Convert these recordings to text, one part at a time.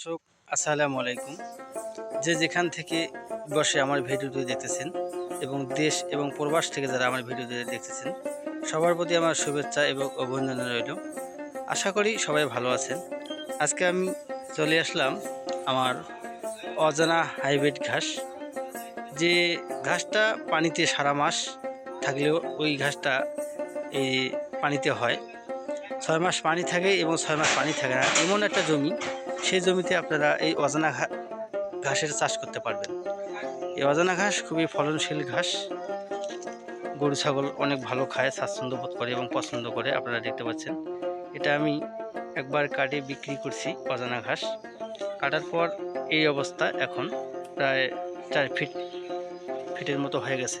দর্শক, আসসালামু আলাইকুম। যে যেখান থেকে বসে আমার ভিডিওটি দেখতেছেন এবং দেশ এবং প্রবাস থেকে যারা আমার ভিডিওটি দেখতেছেন, সবার প্রতি আমার শুভেচ্ছা এবং অভিনন্দন রইল। আশা করি সবাই ভালো আছেন। আজকে আমি চলে আসলাম আমার অজানা হাইব্রিড ঘাস। যে ঘাসটা পানিতে সারা মাস থাকলেও ওই ঘাসটা এই পানিতে হয়। ছয় মাস পানি থাকে এবং ছয় মাস পানি থাকে না। এমন একটা জমি সেই জমিতে আপনারা এই অজানা ঘাসের চাষ করতে পারবেন। এই অজানা ঘাস খুবই ফলনশীল ঘাস। গরু, ছাগল অনেক ভালো খায়, স্বাচ্ছন্দ্য বোধ করে এবং পছন্দ করে, আপনারা দেখতে পাচ্ছেন। এটা আমি একবার কাটে বিক্রি করছি অজানা ঘাস। কাটার পর এই অবস্থা এখন প্রায় চার ফিট, ফিটের মতো হয়ে গেছে।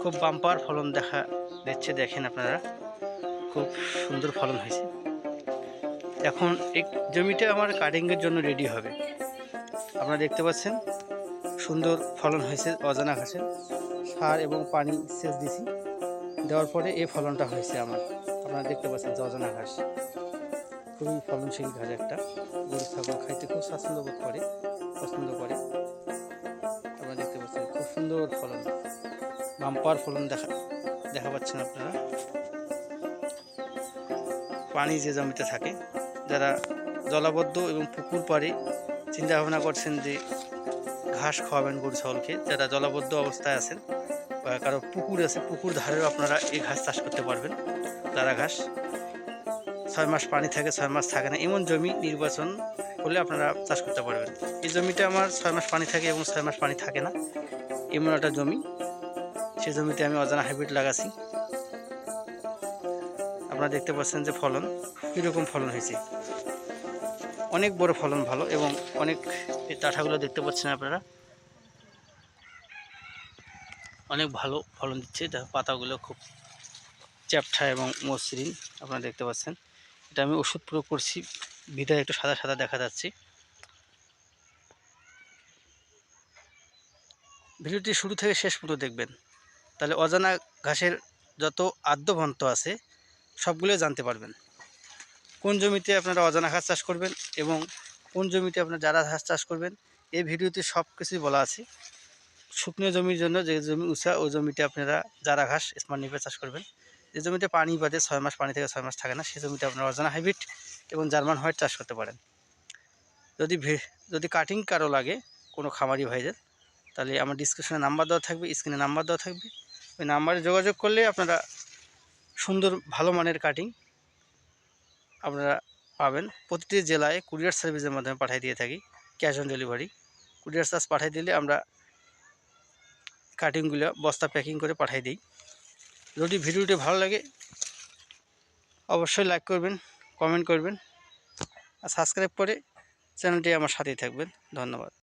খুব বাম্পার ফলন দেখা দিচ্ছে, দেখেন আপনারা। খুব সুন্দর ফলন হয়েছে। এখন এই জমিটা আমার কাটিংয়ের জন্য রেডি হবে। আপনারা দেখতে পাচ্ছেন, সুন্দর ফলন হয়েছে, অজানা ঘাসের সার এবং পানি সেচ দিছি। দেওয়ার পরে এই ফলনটা হয়েছে আমার। আপনারা দেখতে পাচ্ছেন যে অজানা ঘাস। খুবই ফলনশীল ঘাস একটা। গরু, ছাগল খাইতে খুব স্বাচ্ছন্দ্য বোধ করে, পছন্দ করে। আপনারা দেখতে পাচ্ছেন খুব সুন্দর ফলন। বাম্পার ফলন দেখা দেখা পাচ্ছেন আপনারা। পানি যে জমিতে থাকে যারা জলাবদ্ধ এবং পুকুর পাড়ে চিন্তা ভাবনা করছেন যে ঘাস খাওয়াবেন গরু, ছাগলকে, যারা জলাবদ্ধ অবস্থায় আছেন বা কারও পুকুর আছে, পুকুর ধারেও আপনারা এই ঘাস চাষ করতে পারবেন, চারা ঘাস। ছয় মাস পানি থাকে, ছয় মাস থাকে না, এমন জমি নির্বাচন করলে আপনারা চাষ করতে পারবেন। এই জমিটা আমার ছয় মাস পানি থাকে এবং ছয় মাস পানি থাকে না, এমন একটা জমি। সেই জমিতে আমি অজানা হাইব্রিড লাগাছি। আপনারা দেখতে পাচ্ছেন যে ফলন কীরকম ফলন হয়েছে। অনেক বড় ফলন ভালো এবং অনেক টাঠাগুলো দেখতে পাচ্ছেন আপনারা। অনেক ভালো ফলন দিচ্ছে। পাতাগুলো খুব চ্যাপটা এবং মসৃণ আপনারা দেখতে পাচ্ছেন। এটা আমি ওষুধ প্রয়োগ করছি। বিধায় একটু সাদা সাদা দেখা যাচ্ছে। ভিডিওটি শুরু থেকে শেষ পর্যন্ত দেখবেন। তাহলে অজানা ঘাসের যত আদ্যভন্ত আছে সবগুলো জানতে পারবেন। কোন জমিতে আপনারা অজানা ঘাস চাষ করবেন এবং কোন জমিতে আপনারা জারা ঘাস চাষ করবেন, এই ভিডিওতে সব কিছুই বলা আছে। শুকনো জমির জন্য যে জমি উঁচা ও জমিতে আপনারা জারা ঘাস, স্মার্ট নিপে চাষ করবেন। যে জমিতে পানি বাদে ছয় মাস, পানি থেকে ছয় মাস থাকে না সেই জমিতে আপনারা অজানা হাইব্রিড এবং জার্মান হোয়াইট চাষ করতে পারেন। যদি যদি কাটিং কারও লাগে, কোনো খামারি ভাইদের, তাহলে আমার ডিসক্রিপশনে নাম্বার দেওয়া থাকবে, স্ক্রিনে নাম্বার দেওয়া থাকবে। ওই নাম্বারে যোগাযোগ করলে আপনারা সুন্দর, ভালো মানের কাটিং আপনারা পাবেন। প্রতিটি জেলায় কুরিয়ার সার্ভিসের মাধ্যমে পাঠিয়ে দিয়ে থাকি cash on delivery courier charge পাঠিয়ে দিলে আমরা কাটিংগুলো বস্তা প্যাকিং করে পাঠিয়ে দিই। যদি ভিডিওটি ভালো লাগে, অবশ্যই লাইক করবেন কমেন্ট করবেন। আর সাবস্ক্রাইব করে চ্যানেলটি আমার সাথেই থাকবেন। ধন্যবাদ।